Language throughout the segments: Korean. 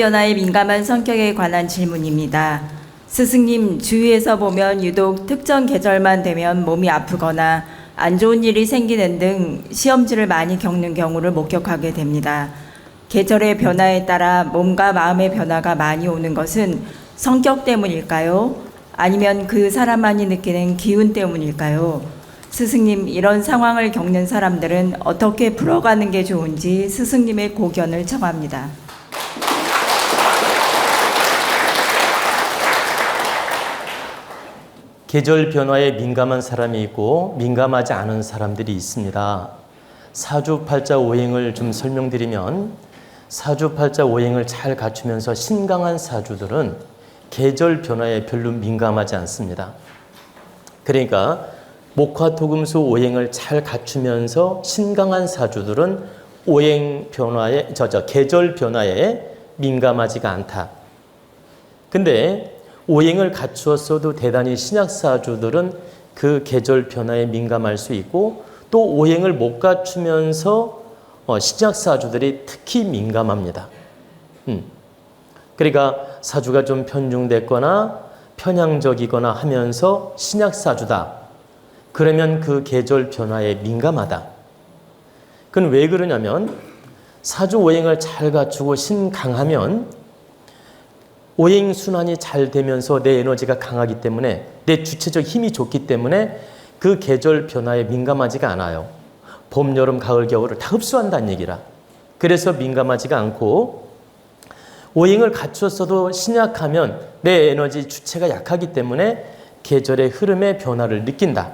변화에 민감한 성격에 관한 질문입니다. 스승님, 주위에서 보면 유독 특정 계절만 되면 몸이 아프거나 안 좋은 일이 생기는 등 시험지를 많이 겪는 경우를 목격하게 됩니다. 계절의 변화에 따라 몸과 마음의 변화가 많이 오는 것은 성격 때문일까요? 아니면 그 사람만이 느끼는 기운 때문일까요? 스승님, 이런 상황을 겪는 사람들은 어떻게 풀어가는 게 좋은지 스승님의 고견을 청합니다. 계절 변화에 민감한 사람이 있고 민감하지 않은 사람들이 있습니다. 사주팔자 오행을 좀 설명드리면 사주팔자 오행을 잘 갖추면서 신강한 사주들은 계절 변화에 별로 민감하지 않습니다. 그러니까 목화토금수 오행을 잘 갖추면서 신강한 사주들은 오행 변화에 저저 계절 변화에 민감하지가 않다. 근데 오행을 갖추었어도 대단히 신약사주들은 그 계절 변화에 민감할 수 있고 또 오행을 못 갖추면서 어, 신약사주들이 특히 민감합니다. 음. 그러니까 사주가 좀 편중됐거나 편향적이거나 하면서 신약사주다. 그러면 그 계절 변화에 민감하다. 그건 왜 그러냐면 사주 오행을 잘 갖추고 신강하면 오행 순환이 잘 되면서 내 에너지가 강하기 때문에 내 주체적 힘이 좋기 때문에 그 계절 변화에 민감하지가 않아요. 봄, 여름, 가을, 겨울을 다 흡수한다는 얘기라. 그래서 민감하지가 않고 오행을 갖추었어도 신약하면 내 에너지 주체가 약하기 때문에 계절의 흐름의 변화를 느낀다.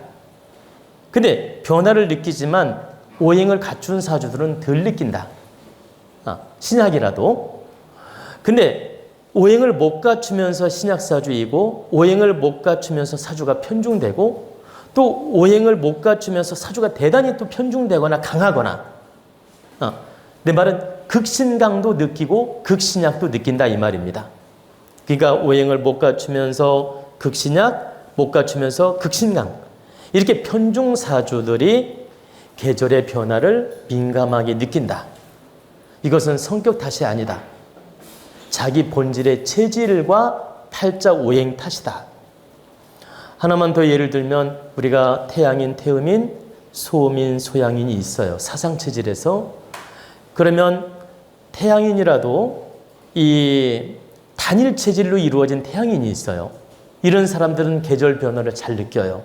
근데 변화를 느끼지만 오행을 갖춘 사주들은 덜 느낀다. 아, 신약이라도. 근데 오행을 못 갖추면서 신약사주이고 오행을 못 갖추면서 사주가 편중되고 또 오행을 못 갖추면서 사주가 대단히 또 편중되거나 강하거나 어, 내 말은 극신강도 느끼고 극신약도 느낀다 이 말입니다. 그러니까 오행을 못 갖추면서 극신약, 못 갖추면서 극신강 이렇게 편중사주들이 계절의 변화를 민감하게 느낀다. 이것은 성격 탓이 아니다. 자기 본질의 체질과 팔자 오행 탓이다. 하나만 더 예를 들면 우리가 태양인, 태음인, 소음인, 소양인이 있어요. 사상 체질에서 그러면 태양인이라도 이 단일 체질로 이루어진 태양인이 있어요. 이런 사람들은 계절 변화를 잘 느껴요.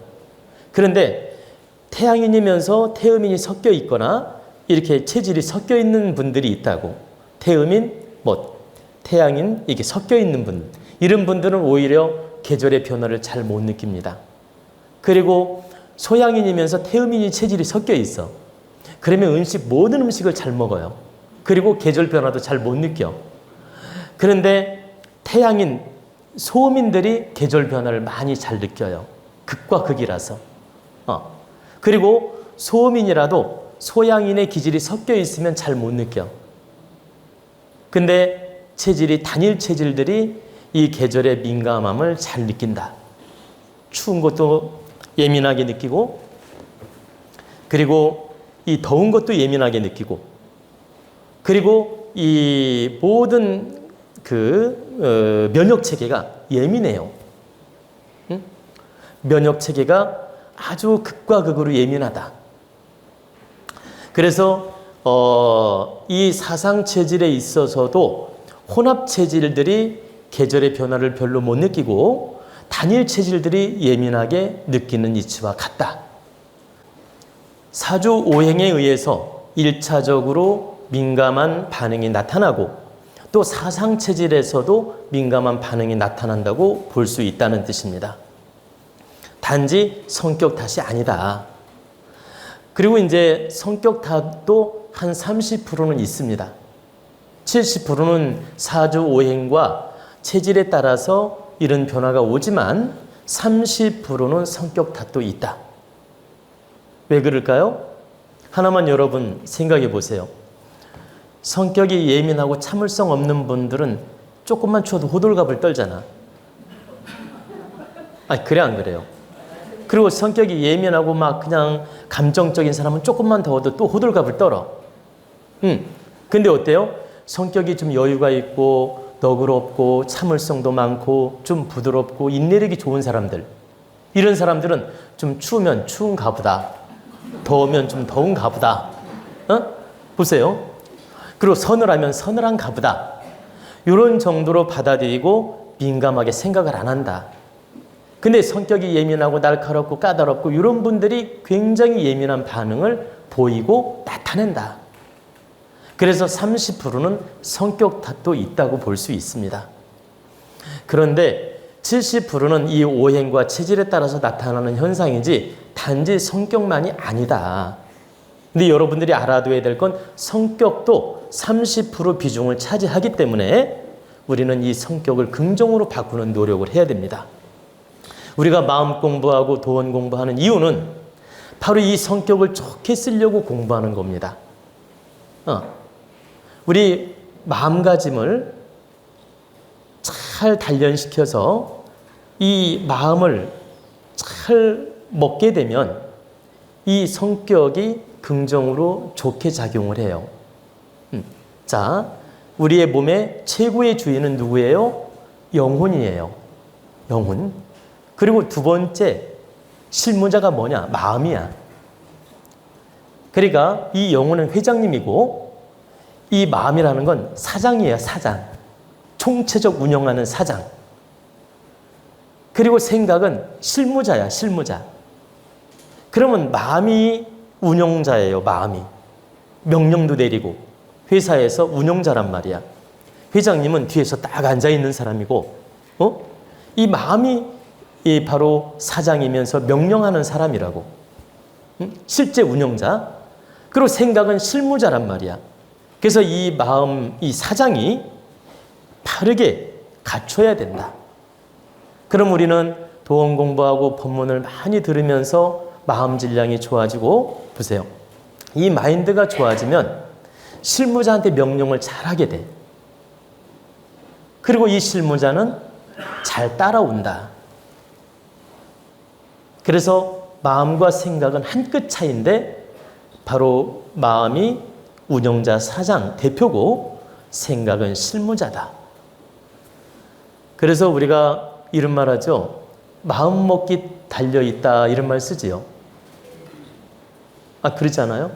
그런데 태양인이면서 태음인이 섞여 있거나 이렇게 체질이 섞여 있는 분들이 있다고. 태음인, 뭐 태양인 이게 섞여 있는 분 이런 분들은 오히려 계절의 변화를 잘 못 느낍니다. 그리고 소양인이면서 태음인이 체질이 섞여 있어. 그러면 음식 모든 음식을 잘 먹어요. 그리고 계절 변화도 잘 못 느껴. 그런데 태양인 소음인들이 계절 변화를 많이 잘 느껴요. 극과 극이라서. 어. 그리고 소음인이라도 소양인의 기질이 섞여 있으면 잘 못 느껴. 근데 체질이 단일 체질들이 이 계절의 민감함을 잘 느낀다. 추운 것도 예민하게 느끼고 그리고 이 더운 것도 예민하게 느끼고 그리고 이 모든 그 어, 면역 체계가 예민해요. 응? 면역 체계가 아주 극과 극으로 예민하다. 그래서 어, 이 사상 체질에 있어서도 혼합 체질들이 계절의 변화를 별로 못 느끼고 단일 체질들이 예민하게 느끼는 이치와 같다. 사주 오행에 의해서 일차적으로 민감한 반응이 나타나고 또 사상 체질에서도 민감한 반응이 나타난다고 볼 수 있다는 뜻입니다. 단지 성격 탓이 아니다. 그리고 이제 성격 탓도 한 30%는 있습니다. 70%는 사주 오행과 체질에 따라서 이런 변화가 오지만 30%는 성격 탓도 있다. 왜 그럴까요? 하나만 여러분 생각해 보세요. 성격이 예민하고 참을성 없는 분들은 조금만 추워도 호들갑을 떨잖아. 아, 그래 안 그래요? 그리고 성격이 예민하고 막 그냥 감정적인 사람은 조금만 더워도 또 호들갑을 떨어. 음. 근데 어때요? 성격이 좀 여유가 있고 너그럽고 참을성도 많고 좀 부드럽고 인내력이 좋은 사람들. 이런 사람들은 좀 추우면 추운가 보다. 더우면 좀 더운가 보다. 어? 보세요. 그리고 서늘하면 서늘한가 보다. 이런 정도로 받아들이고 민감하게 생각을 안 한다. 근데 성격이 예민하고 날카롭고 까다롭고 이런 분들이 굉장히 예민한 반응을 보이고 나타낸다. 그래서 30%는 성격 탓도 있다고 볼 수 있습니다. 그런데 70%는 이 오행과 체질에 따라서 나타나는 현상이지 단지 성격만이 아니다. 근데 여러분들이 알아둬야 될 건 성격도 30% 비중을 차지하기 때문에 우리는 이 성격을 긍정으로 바꾸는 노력을 해야 됩니다. 우리가 마음 공부하고 도원 공부하는 이유는 바로 이 성격을 좋게 쓰려고 공부하는 겁니다. 어. 우리 마음가짐을 잘 단련시켜서 이 마음을 잘 먹게 되면 이 성격이 긍정으로 좋게 작용을 해요. 음. 자, 우리의 몸의 최고의 주인은 누구예요? 영혼이에요. 영혼. 그리고 두 번째 실무자가 뭐냐? 마음이야. 그러니까 이 영혼은 회장님이고 이 마음이라는 건 사장이에요, 사장. 총체적 운영하는 사장. 그리고 생각은 실무자야, 실무자. 그러면 마음이 운영자예요, 마음이. 명령도 내리고 회사에서 운영자란 말이야. 회장님은 뒤에서 딱 앉아 있는 사람이고, 어? 이 마음이 이 바로 사장이면서 명령하는 사람이라고. 응? 실제 운영자. 그리고 생각은 실무자란 말이야. 그래서 이 마음, 이 사장이 바르게 갖춰야 된다. 그럼 우리는 도원 공부하고 법문을 많이 들으면서 마음 질량이 좋아지고 보세요. 이 마인드가 좋아지면 실무자한테 명령을 잘하게 돼. 그리고 이 실무자는 잘 따라온다. 그래서 마음과 생각은 한 끗 차이인데 바로 마음이 운영자 사장 대표고 생각은 실무자다. 그래서 우리가 이런 말 하죠. 마음 먹기 달려 있다 이런 말 쓰지요. 아 그러잖아요.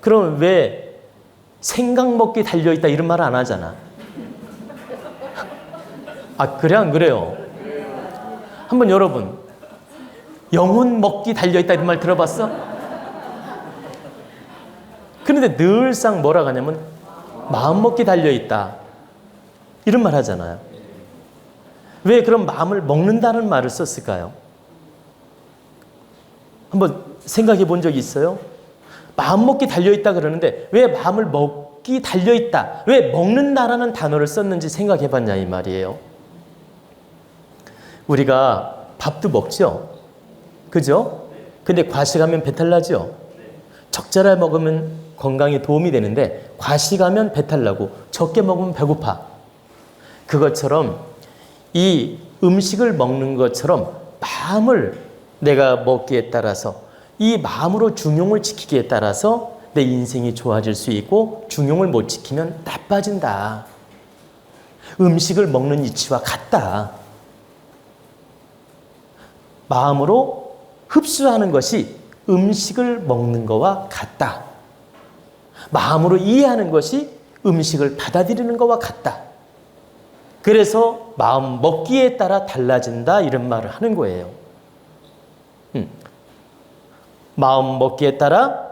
그럼 왜 생각 먹기 달려 있다 이런 말 안 하잖아. 아 그래 안 그래요? 한번 여러분 영혼 먹기 달려 있다 이런 말 들어봤어? 그런데 늘상 뭐라 하냐면 마음 먹기 달려 있다 이런 말 하잖아요. 왜 그런 마음을 먹는다는 말을 썼을까요? 한번 생각해 본적 있어요? 마음 먹기 달려 있다 그러는데 왜 마음을 먹기 달려 있다? 왜 먹는다라는 단어를 썼는지 생각해 봤냐 이 말이에요. 우리가 밥도 먹죠. 그죠? 근데 과식하면 배탈 나죠. 적절하게 먹으면 건강에 도움이 되는데 과식하면 배탈 나고 적게 먹으면 배고파. 그것처럼 이 음식을 먹는 것처럼 마음을 내가 먹기에 따라서 이 마음으로 중용을 지키기에 따라서 내 인생이 좋아질 수 있고 중용을 못 지키면 나빠진다. 음식을 먹는 이치와 같다. 마음으로 흡수하는 것이 음식을 먹는 것과 같다. 마음으로 이해하는 것이 음식을 받아들이는 것과 같다. 그래서 마음 먹기에 따라 달라진다 이런 말을 하는 거예요. 음. 마음 먹기에 따라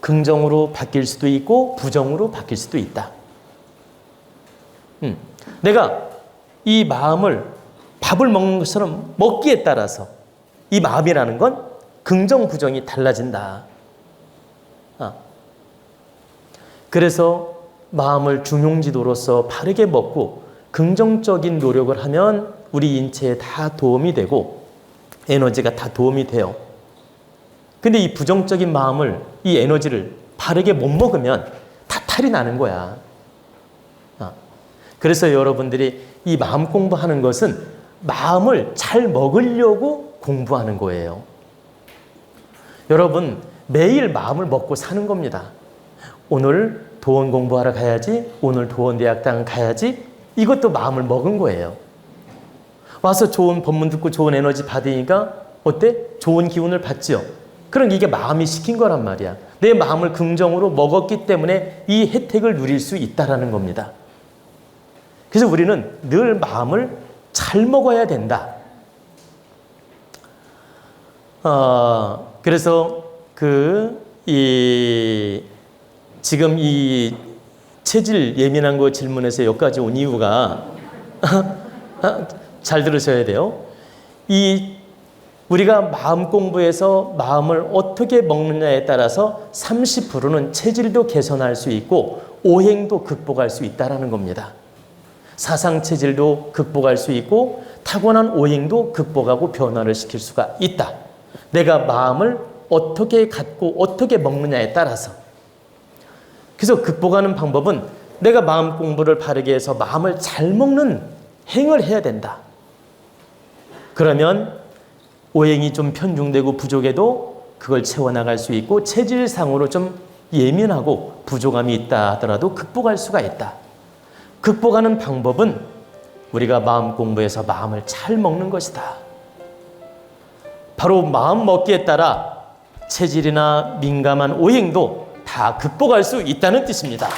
긍정으로 바뀔 수도 있고 부정으로 바뀔 수도 있다. 음. 내가 이 마음을 밥을 먹는 것처럼 먹기에 따라서 이 마음이라는 건 긍정 부정이 달라진다. 아. 그래서 마음을 중용지도로서 바르게 먹고 긍정적인 노력을 하면 우리 인체에 다 도움이 되고 에너지가 다 도움이 돼요. 근데 이 부정적인 마음을, 이 에너지를 바르게 못 먹으면 다 탈이 나는 거야. 아. 그래서 여러분들이 이 마음 공부하는 것은 마음을 잘 먹으려고 공부하는 거예요. 여러분, 매일 마음을 먹고 사는 겁니다. 오늘 도원 공부하러 가야지. 오늘 도원 대학당 가야지. 이것도 마음을 먹은 거예요. 와서 좋은 법문 듣고 좋은 에너지 받으니까 어때? 좋은 기운을 받지요. 그럼 이게 마음이 시킨 거란 말이야. 내 마음을 긍정으로 먹었기 때문에 이 혜택을 누릴 수 있다라는 겁니다. 그래서 우리는 늘 마음을 잘 먹어야 된다. 어, 그래서 그, 이, 지금 이 체질 예민한 거 질문에서 여기까지 온 이유가 잘 들으셔야 돼요. 이 우리가 마음 공부에서 마음을 어떻게 먹느냐에 따라서 30%는 체질도 개선할 수 있고 오행도 극복할 수 있다라는 겁니다. 사상 체질도 극복할 수 있고 타고난 오행도 극복하고 변화를 시킬 수가 있다. 내가 마음을 어떻게 갖고 어떻게 먹느냐에 따라서. 그래서 극복하는 방법은 내가 마음 공부를 바르게 해서 마음을 잘 먹는 행을 해야 된다. 그러면 오행이 좀 편중되고 부족해도 그걸 채워나갈 수 있고 체질상으로 좀 예민하고 부족함이 있다 하더라도 극복할 수가 있다. 극복하는 방법은 우리가 마음 공부해서 마음을 잘 먹는 것이다. 바로 마음 먹기에 따라 체질이나 민감한 오행도 다 극복할 수 있다는 뜻입니다.